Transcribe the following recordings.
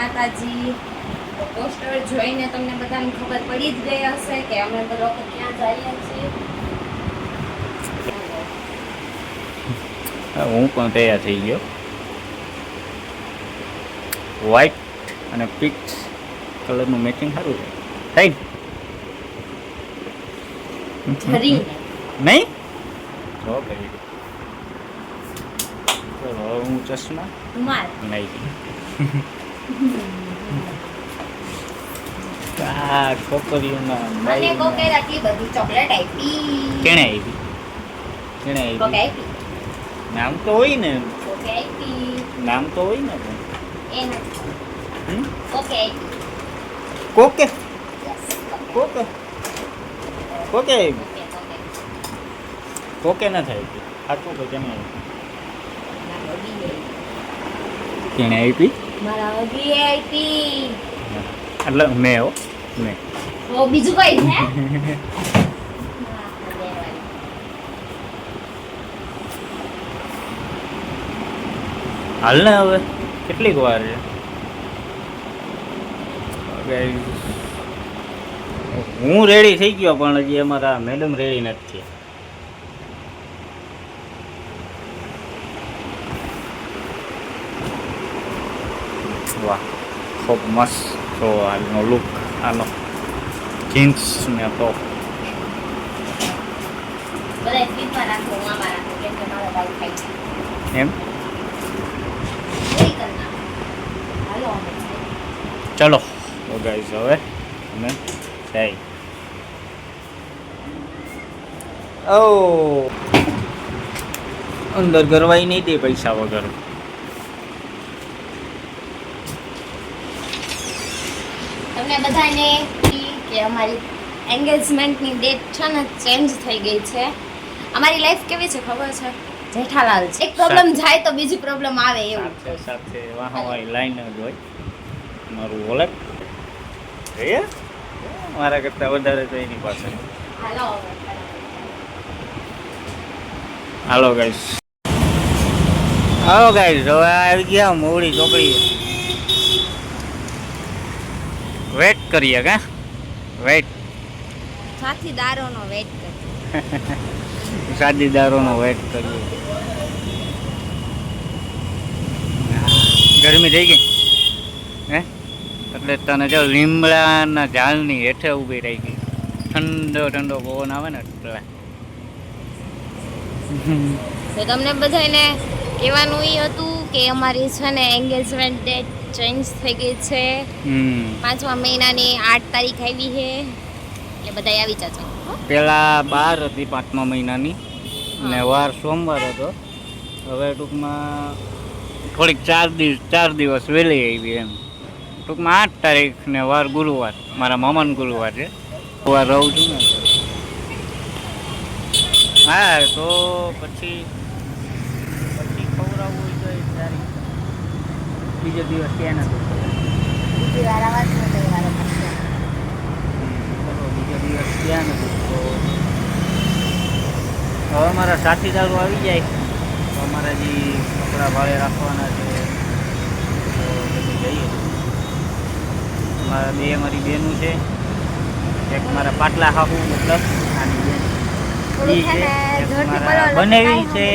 માતાજી પોસ્ટર જોઈને તમને બધાને ખબર પડી જ ગઈ હશે કે અમે લોકો ક્યાં જઈએ છીએ. હું પણ તૈયાર થઈ ગયો. વ્હાઈટ અને પીચ કલરનું મેચિંગ સારું છે. થઈ નહીં? જો કરી ચલો હું ચશ્મા નહીં આ છોકરીઓના મને બાઈઓના- કોકે આટલી બધી ચોકલેટ આપી કેણે આવી કેણે કોકે આવી આપી નામ તો હોય ને કોકે આપી નામ તો હોય ને પણ. એ નથી હમ? કોકે આપી કોકે Yes, કોકે કોકે. કોકે આવી કોકે, કોકે. કોકે ન થાય સાચું કે કેને આવી મારા વગીએ. કેણે આવી મારા વીઆઈપી એટલે મેં હો મેં. ઓ બીજું કઈ છે? હાલ ને હવે? કેટલીક વાર છે? હું રેડી થઈ ગયો પણ હજી અમારા મેડમ રેડી નથી થયા વાહ ખૂબ મસ્ત તો આનો લુક આનો જીન્સ ને ટોપ બધાય ફ્રીજમાં રાખો, હું આમાં રાખું, કેમ કે મારો ભાઈ ખાય છે. એમ પૂરી કરી નાખો. હાલો અમે જઈએ. ચલો તો ગાઈઝ હવે અમે જઈ ઓ અંદર ગરવાઈ નહીં દે પૈસા વગર તમને બધાને કે અમારી એન્ગેજમેન્ટની ડેટ છે ને ચેન્જ થઈ ગઈ છે. અમારી લાઈફ કેવી છે ખબર છે? જેઠાલાલ છે. એક પ્રોબ્લેમ જાય તો બીજી પ્રોબ્લેમ આવે એવું. સાથે સાથે વાહવાળી લાઈન જ હોય. મારું વોલેટ જોઈએ. મારા કરતાં વધારે તો એની પાસે હાલો. હેલો ગાઈસ હાલો ગાઈસ હવે આવી ગયા મોડી ચોકડી વેટ કરીએ કા? વેટ સાથીદારોનો વેટ કરીએ. સાથીદારોનો વેટ કરીએ. ગરમી થઈ ગઈ? હે? એટલે તને જો લીમડાના ઝાડની હેઠે ઊભી રહી ગઈ. ઠંડો ઠંડો પવન આવે ને એટલે. તો તમને બધાને કહેવાનું એ હતું કે અમારી છે ને એન્ગેજમેન્ટ ડેટ ચેન્જ થઈ ગઈ છે. પાંચમા મહિનાની આઠ તારીખ આવી છે. એટલે બધા આવી જજો? પેલા બાર હતી પાંચમા મહિનાની ને વાર સોમવાર હતો. હવે ટૂંકમાં થોડીક ચાર દિવસ ચાર દિવસ વહેલી આવી એમ. ટૂંકમાં આઠ તારીખ ને વાર ગુરુવાર. મારા મામાનો ગુરુવાર છે. વાર રહું છું ને હા તો પછી પછી ખવડાવવું બીજો દિવસ ક્યાં નથી બીજી દિવસ ક્યાં નથી તો હવે મારા સાથીદારો આવી જાય. તો અમારા જે કપડા ભાડે રાખવાના છે તો જઈએ. મારા બે અમારી બેનું છે. એક મારા પાટલા હાહુ મતલબ આની બેન. બનેવી છે.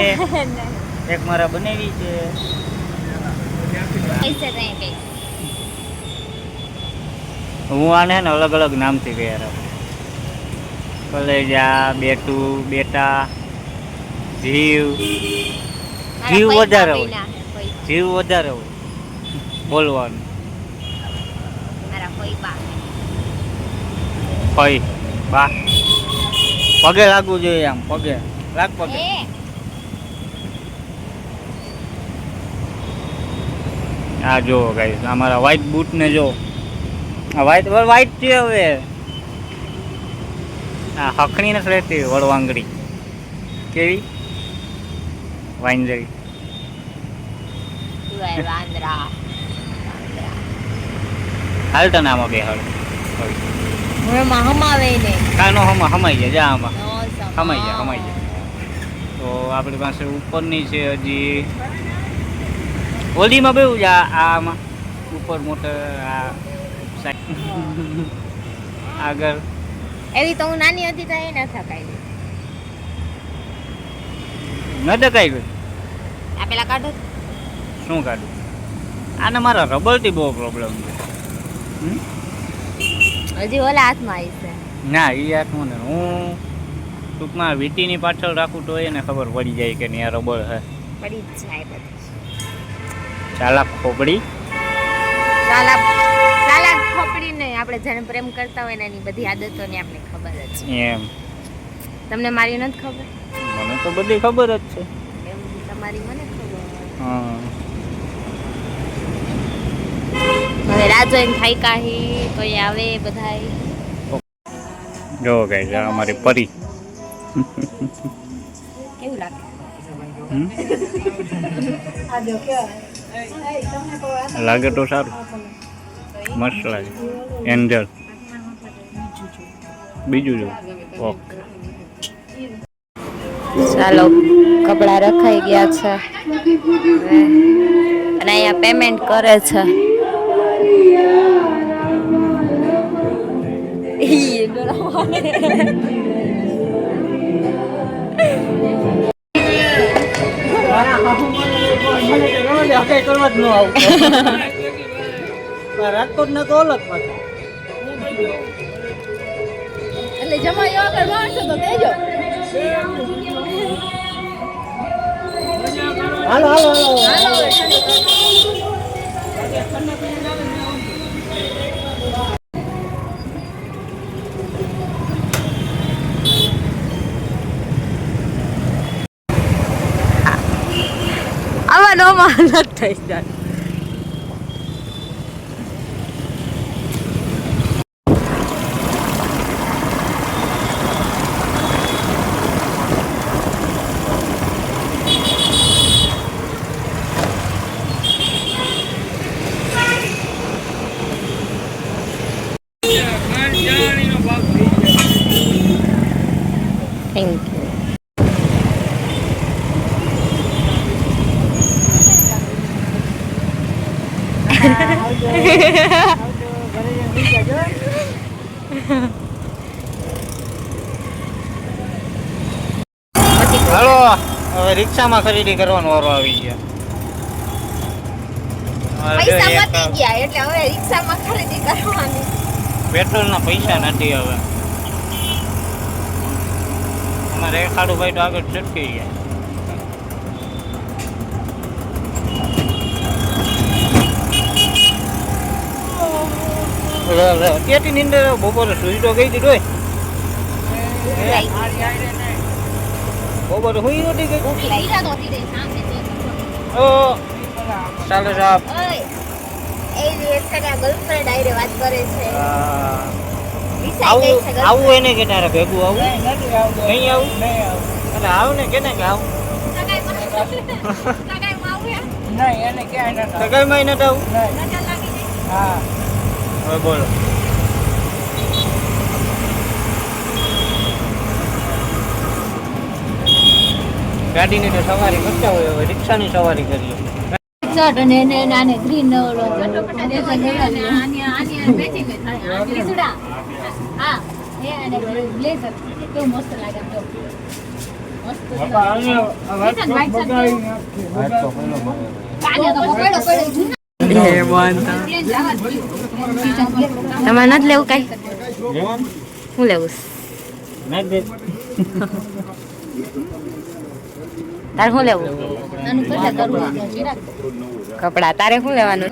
એક મારા બનેવી છે. હું આને ને અલગ અલગ નામથી ગયા રાખું કલેજા બેટુ બેટા જીવ. જીવ વધારે હોય. જીવ વધારે હોય. બોલવાનું. બા. પગે લાગવું જોઈએ આમ પગે. લાગ પગે. આ જો ગાઈસ અમારા વ્હાઈટ બૂટ ને જો. આ વ્હાઈટ વ્હાઈટ છે હવે. આ હખણી નથી રહેતી વડવાંગડી કેવી? વાંજરી. હાલ તને આમાં બે હાલ. હું એમાં હમાવે ને. કાનો હમા હમાઈ જાય જા આમાં. હમાઈ જાય હમાઈ જાય. તો આપણી પાસે ઉપરની છે હજી ઓલીમાં બેવું આ આમાં. ઉપર મોટર આ આગળ. એવી તો હું નાની હતી તો એ ન થકાઈ ન ડકાઈ ગઈ? આ પેલા કાઢો શું કાઢું? આને મારા રબરથી બહુ પ્રોબ્લેમ છે? હજી ઓલા હાથમાં આવી છે. ના એ હાથમાં ને હું ટૂંકમાં વીટીની પાછળ રાખું તો એને ખબર પડી જાય કે નહીં આ રબર છે પડી જ જાય બધી. ચાલાક ખોપડી. ચાલાક ચાલાક ખોપડી નહીં આપણે જેને પ્રેમ કરતા હોય ને એની બધી આદતોની આપણે ખબર જ છે. એમ. તમને મારી નથી ખબર? મને તો બધી ખબર જ છે. તમારી મને ખબર હા. હવે રાહ જોઈને થાય કાહી કોઈ આવે બધાય. જો ગઈ જા અમારી પરી. કેવું લાગે? હમ? લાગે તો સારું. મસ્ત લાગે. એન્જલ. બીજું જો. ઓકે. ચાલો, કપડાં રખાઈ ગયા છે. અને અહીંયા પેમેન્ટ કરે છે. ઈ રાજકોટ ને તો અલગ પાછું. એટલે જમાઈ આગળ માણસો તો દેજો હાલો. હાલો હાલો. આવા નો માં થઈ જાય થેન્ક યુ પછી હાલો હવે રિક્ષામાં ખરીદી કરવાનો વારો આવી ગયા. પૈસા પતી ગયા એટલે હવે રિક્ષામાં ખરીદી કરવાની. પેટ્રોલ પૈસા નથી હવે. અમારે ખાડું ભાઈ તો આગળ ચટકી ગયા. અત્યારથી નીંદર. બપોરે તો ગઈ દીધો બપોરે હું નહોતી ગઈ ઓ ચાલે સાહેબ આવું? એને કે તારે ભેગું આવું નહીં આવું અરે આવ ને કે ને કે આવું સગાઈમાં નથી આવું હવે બોલો. ગાડીની તો સવારી કરતા હોય હવે રિક્ષાની સવારી કરીએ શર્ટ અને એને નાને ગ્રીન ઓલો હા એ અને બ્લેઝર. કેવું મસ્ત લાગે તો. મસ્ત લાગે. તો પકડો, પકડો, જૂના. તમારે નથી લેવું કઈ? હું લેવું? તારે શું લેવું? કપડા. તારે શું લેવાનું?